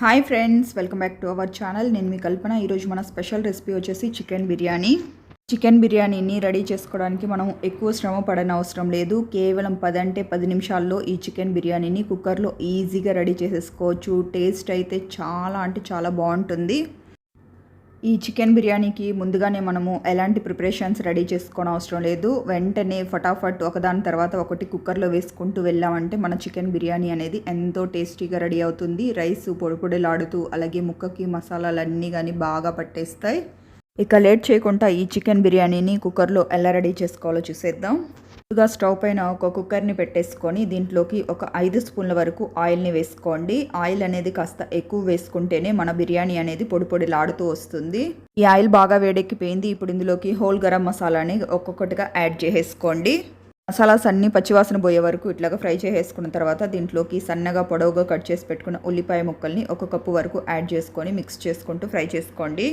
Hi friends welcome back to our channel. నేను మీ కల్పన. ఈరోజు మన స్పెషల్ రెసిపీ వచ్చేసి చికెన్ బిర్యానీ. చికెన్ బిర్యానీని రెడీ చేసుకోవడానికి మనం ఎక్కువ శ్రమ పడని అవసరం లేదు. కేవలం పది అంటే పది నిమిషాల్లో ఈ చికెన్ బిర్యానీని కుక్కర్లో ఈజీగా రెడీ చేసేసుకోవచ్చు. టేస్ట్ అయితే చాలా అంటే చాలా బాగుంటుంది. ఈ చికెన్ బిర్యానీకి ముందుగానే మనము ఎలాంటి ప్రిపరేషన్స్ రెడీ చేసుకోవడం అవసరం లేదు. వెంటనే ఫటాఫట్ ఒకదాని తర్వాత ఒకటి కుక్కర్లో వేసుకుంటూ వెళ్ళామంటే మన చికెన్ బిర్యానీ అనేది ఎంతో టేస్టీగా రెడీ అవుతుంది. రైస్ పొడిపొడిలాడుతూ అలాగే ముక్కకి మసాలాలన్నీ కానీ బాగా పట్టేస్తాయి. ఇక లేట్ చేయకుండా ఈ చికెన్ బిర్యానీని కుక్కర్లో ఎలా రెడీ చేసుకోవాలో చూసేద్దాం. ముందుగా స్టవ్ పైన ఒక కుక్కర్ని పెట్టేసుకొని దీంట్లోకి ఒక ఐదు స్పూన్ల వరకు ఆయిల్ని వేసుకోండి. ఆయిల్ అనేది కాస్త ఎక్కువ వేసుకుంటేనే మన బిర్యానీ అనేది పొడి పొడిలాడుతూ వస్తుంది. ఈ ఆయిల్ బాగా వేడెక్కిపోయింది. ఇప్పుడు ఇందులోకి హోల్ గరం మసాలాని ఒక్కొక్కటిగా యాడ్ చేసేసుకోండి. మసాలాస్ అన్ని పచ్చివాసన పోయే వరకు ఇట్లాగా ఫ్రై చేసేసుకున్న తర్వాత దీంట్లోకి సన్నగా పొడవుగా కట్ చేసి పెట్టుకున్న ఉల్లిపాయ ముక్కల్ని ఒక కప్పు వరకు యాడ్ చేసుకొని మిక్స్ చేసుకుంటూ ఫ్రై చేసుకోండి.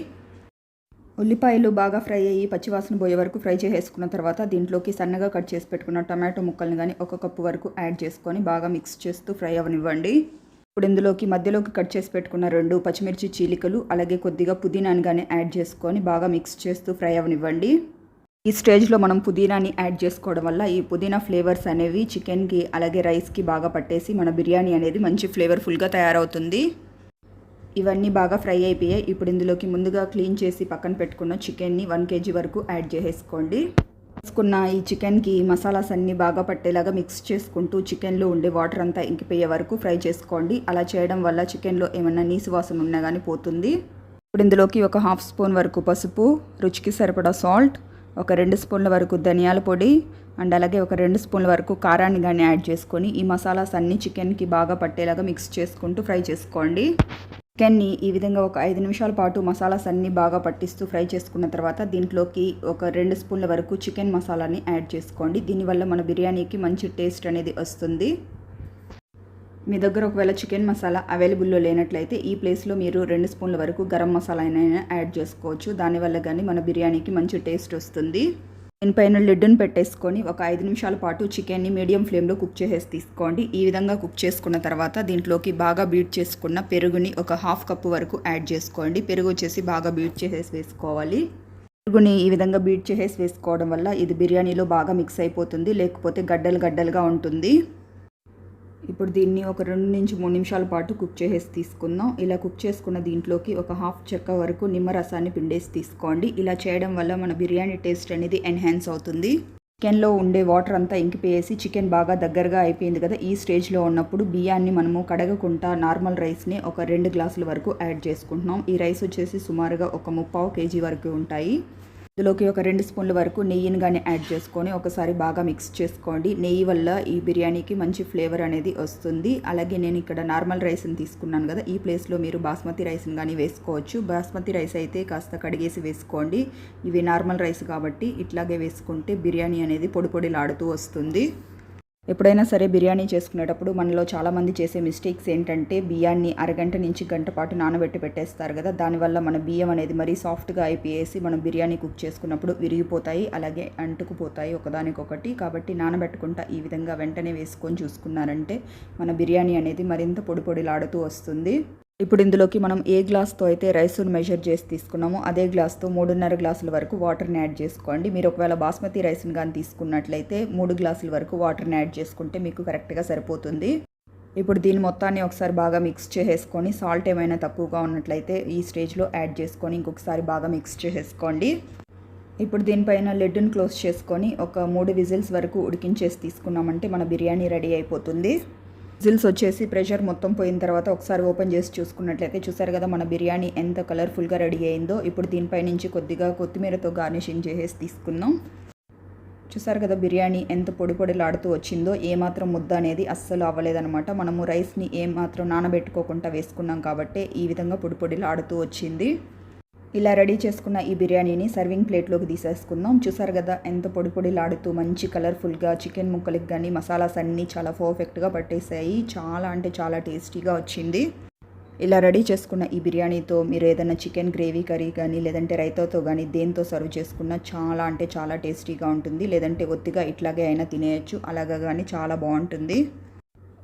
ఉల్లిపాయలు బాగా ఫ్రై అయ్యి పచ్చివాసన పోయే వరకు ఫ్రై చేసేసుకున్న తర్వాత దీంట్లోకి సన్నగా కట్ చేసి పెట్టుకున్న టమాటో ముక్కల్ని కానీ ఒక కప్పు వరకు యాడ్ చేసుకొని బాగా మిక్స్ చేస్తూ ఫ్రై అవనివ్వండి ఇప్పుడు ఇందులోకి మధ్యలోకి కట్ చేసి పెట్టుకున్న రెండు పచ్చిమిర్చి చీలికలు అలాగే కొద్దిగా పుదీనాని కానీ యాడ్ చేసుకొని బాగా మిక్స్ చేస్తూ ఫ్రై అవనివ్వండి ఈ స్టేజ్లో మనం పుదీనాని యాడ్ చేసుకోవడం వల్ల ఈ పుదీనా ఫ్లేవర్స్ అనేవి చికెన్కి అలాగే రైస్కి బాగా పట్టేసి మన బిర్యానీ అనేది మంచి ఫ్లేవర్ఫుల్గా తయారవుతుంది. ఇవన్నీ బాగా ఫ్రై అయిపోయాయి. ఇప్పుడు ఇందులోకి ముందుగా క్లీన్ చేసి పక్కన పెట్టుకున్న చికెన్ని వన్ కేజీ వరకు యాడ్ చేసేసుకోండి. వేసుకున్న ఈ చికెన్కి మసాలాస్ అన్నీ బాగా పట్టేలాగా మిక్స్ చేసుకుంటూ చికెన్లో ఉండే వాటర్ అంతా ఇంకిపోయే వరకు ఫ్రై చేసుకోండి. అలా చేయడం వల్ల చికెన్లో ఏమన్నా నీసు వాసన ఉన్నా కానీ పోతుంది. ఇప్పుడు ఇందులోకి ఒక హాఫ్ స్పూన్ వరకు పసుపు రుచికి సరిపడా సాల్ట్ ఒక రెండు స్పూన్ల వరకు ధనియాల పొడి అండ్ అలాగే ఒక రెండు స్పూన్ల వరకు కారాన్ని కానీ యాడ్ చేసుకొని ఈ మసాలాస్ అన్నీ చికెన్కి బాగా పట్టేలాగా మిక్స్ చేసుకుంటూ ఫ్రై చేసుకోండి. చికెన్ని ఈ విధంగా ఒక ఐదు నిమిషాల పాటు మసాలాస్ అన్నీ బాగా పట్టిస్తూ ఫ్రై చేసుకున్న తర్వాత దీంట్లోకి ఒక రెండు స్పూన్ల వరకు చికెన్ మసాలాని యాడ్ చేసుకోండి. దీనివల్ల మన బిర్యానీకి మంచి టేస్ట్ అనేది వస్తుంది. మీ దగ్గర ఒకవేళ చికెన్ మసాలా అవైలబుల్లో లేనట్లయితే ఈ ప్లేస్లో మీరు రెండు స్పూన్ల వరకు గరం మసాలా అయినా యాడ్ చేసుకోవచ్చు. దానివల్ల కానీ మన బిర్యానీకి మంచి టేస్ట్ వస్తుంది. దీనిపైన లిడ్డును పెట్టేసుకొని ఒక ఐదు నిమిషాల పాటు చికెన్ని మీడియం ఫ్లేమ్లో కుక్ చేసేసి తీసుకోండి. ఈ విధంగా కుక్ చేసుకున్న తర్వాత దీంట్లోకి బాగా బీట్ చేసుకున్న పెరుగుని ఒక హాఫ్ కప్ వరకు యాడ్ చేసుకోండి. పెరుగు వచ్చేసి బాగా బీట్ చేసేసి వేసుకోవాలి. పెరుగుని ఈ విధంగా బీట్ చేసేసి వేసుకోవడం వల్ల ఇది బిర్యానీలో బాగా మిక్స్ అయిపోతుంది లేకపోతే గడ్డలు గడ్డలుగా ఉంటుంది. ఇప్పుడు దీన్ని ఒక రెండు నుంచి మూడు నిమిషాల పాటు కుక్ చేసేసి తీసుకుందాం. ఇలా కుక్ చేసుకున్న దీంట్లోకి ఒక హాఫ్ చెక్క వరకు నిమ్మరసాన్ని పిండేసి తీసుకోండి. ఇలా చేయడం వల్ల మన బిర్యానీ టేస్ట్ అనేది ఎన్హాన్స్ అవుతుంది. చికెన్లో ఉండే వాటర్ అంతా ఇంకిపోయేసి చికెన్ బాగా దగ్గరగా అయిపోయింది కదా ఈ స్టేజ్లో ఉన్నప్పుడు బియ్యాన్ని మనము కడగకుండా నార్మల్ రైస్ని ఒక రెండు గ్లాసుల వరకు యాడ్ చేసుకుంటున్నాం. ఈ రైస్ వచ్చేసి సుమారుగా ఒక ముప్పావు కేజీ వరకు ఉంటాయి. ఇందులోకి ఒక రెండు స్పూన్ల వరకు నెయ్యిని కానీ యాడ్ చేసుకొని ఒకసారి బాగా మిక్స్ చేసుకోండి. నెయ్యి వల్ల ఈ బిర్యానీకి మంచి ఫ్లేవర్ అనేది వస్తుంది. అలాగే నేను ఇక్కడ నార్మల్ రైస్ని తీసుకున్నాను కదా ఈ ప్లేస్లో మీరు బాస్మతి రైస్ని కానీ వేసుకోవచ్చు. బాస్మతి రైస్ అయితే కాస్త కడిగేసి వేసుకోండి. ఇవి నార్మల్ రైస్ కాబట్టి ఇట్లాగే వేసుకుంటే బిర్యానీ అనేది పొడి పొడిలాడుతూ వస్తుంది. ఎప్పుడైనా సరే బిర్యానీ చేసుకునేటప్పుడు మనలో చాలామంది చేసే మిస్టేక్స్ ఏంటంటే బియ్యాన్ని అరగంట నుంచి గంట పాటు నానబెట్టి పెట్టేస్తారు కదా. దానివల్ల మన బియ్యం అనేది మరీ సాఫ్ట్గా అయిపోయేసి మనం బిర్యానీ కుక్ చేసుకున్నప్పుడు విరిగిపోతాయి అలాగే అంటుకుపోతాయి ఒకదానికొకటి. కాబట్టి నానబెట్టుకుంటా ఈ విధంగా వెంటనే వేసుకొని చూసుకున్నారంటే మన బిర్యానీ అనేది మరింత పొడి పొడిలాడుతూ వస్తుంది. ఇప్పుడు ఇందులోకి మనం ఏ గ్లాస్తో అయితే రైస్ను మెజర్ చేసి తీసుకున్నామో అదే గ్లాస్తో మూడున్నర గ్లాసుల వరకు వాటర్ని యాడ్ చేసుకోండి. మీరు ఒకవేళ బాస్మతి రైస్ని కానీ తీసుకున్నట్లయితే మూడు గ్లాసుల వరకు వాటర్ని యాడ్ చేసుకుంటే మీకు కరెక్ట్గా సరిపోతుంది. ఇప్పుడు దీని మొత్తాన్ని ఒకసారి బాగా మిక్స్ చేసేసుకొని సాల్ట్ ఏమైనా తక్కువగా ఉన్నట్లయితే ఈ స్టేజ్లో యాడ్ చేసుకొని ఇంకొకసారి బాగా మిక్స్ చేసేసుకోండి. ఇప్పుడు దీనిపైన లెడ్ని క్లోజ్ చేసుకొని ఒక మూడు విజిల్స్ వరకు ఉడికించేసి తీసుకున్నామంటే మన బిర్యానీ రెడీ అయిపోతుంది. విజిల్స్ వచ్చేసి ప్రెషర్ మొత్తం పోయిన తర్వాత ఒకసారి ఓపెన్ చేసి చూసుకున్నట్లయితే చూసారు కదా మన బిర్యానీ ఎంత కలర్ఫుల్గా రెడీ అయిందో. ఇప్పుడు దీనిపై నుంచి కొద్దిగా కొత్తిమీరతో గార్నిషింగ్ చేసేసి తీసుకుందాం. చూసారు కదా బిర్యానీ ఎంత పొడి పొడిలాడుతూ వచ్చిందో ఏమాత్రం ముద్ద అనేది అస్సలు అవ్వలేదనమాట మనము రైస్ని ఏమాత్రం నానబెట్టుకోకుండా వేసుకున్నాం కాబట్టి ఈ విధంగా పొడి పొడిలాడుతూ వచ్చింది. ఇలా రెడీ చేసుకున్న ఈ బిర్యానీని సర్వింగ్ ప్లేట్లోకి తీసేసుకుందాం. చూసారు కదా ఎంత పొడి పొడిలాడుతూ మంచి కలర్ఫుల్గా చికెన్ ముక్కలకి కానీ మసాలాస్ అన్నీ చాలా పర్ఫెక్ట్గా పట్టేసాయి చాలా అంటే చాలా టేస్టీగా వచ్చింది. ఇలా రెడీ చేసుకున్న ఈ బిర్యానీతో మీరు ఏదైనా చికెన్ గ్రేవీ కర్రీ కానీ లేదంటే రైతాతో కానీ దేంతో సర్వ్ చేసుకున్నా చాలా అంటే చాలా టేస్టీగా ఉంటుంది. లేదంటే ఒత్తిగా ఇట్లాగే అయినా తినేయచ్చు. అలాగా కానీ చాలా బాగుంటుంది.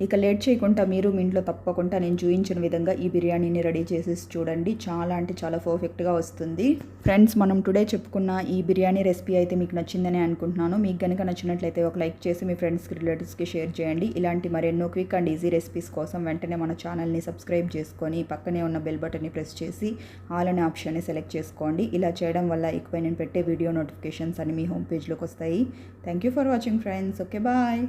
ఇక లేట్ చేయకుండా మీరు మీ ఇంట్లో తప్పకుండా నేను చూపించిన విధంగా ఈ బిర్యానీని రెడీ చేసేసి చూడండి. చాలా అంటే చాలా పర్ఫెక్ట్గా వస్తుంది. ఫ్రెండ్స్ మనం టుడే చెప్పుకున్న ఈ బిర్యానీ రెసిపీ అయితే మీకు నచ్చిందని అనుకుంటున్నాను. మీకు కనుక నచ్చినట్లయితే ఒక లైక్ చేసి మీ ఫ్రెండ్స్కి రిలేటివ్స్కి షేర్ చేయండి. ఇలాంటి మరెన్నో క్విక్ అండ్ ఈజీ రెసిపీస్ కోసం వెంటనే మన ఛానల్ని సబ్స్క్రైబ్ చేసుకొని పక్కనే ఉన్న బెల్ బటన్ని ప్రెస్ చేసి ఆల్ అనే ఆప్షన్ని సెలెక్ట్ చేసుకోండి. ఇలా చేయడం వల్ల ఇకపై నేను పెట్టే వీడియో నోటిఫికేషన్స్ అన్ని మీ హోమ్ పేజ్లోకి వస్తాయి. Thank you for watching friends okay bye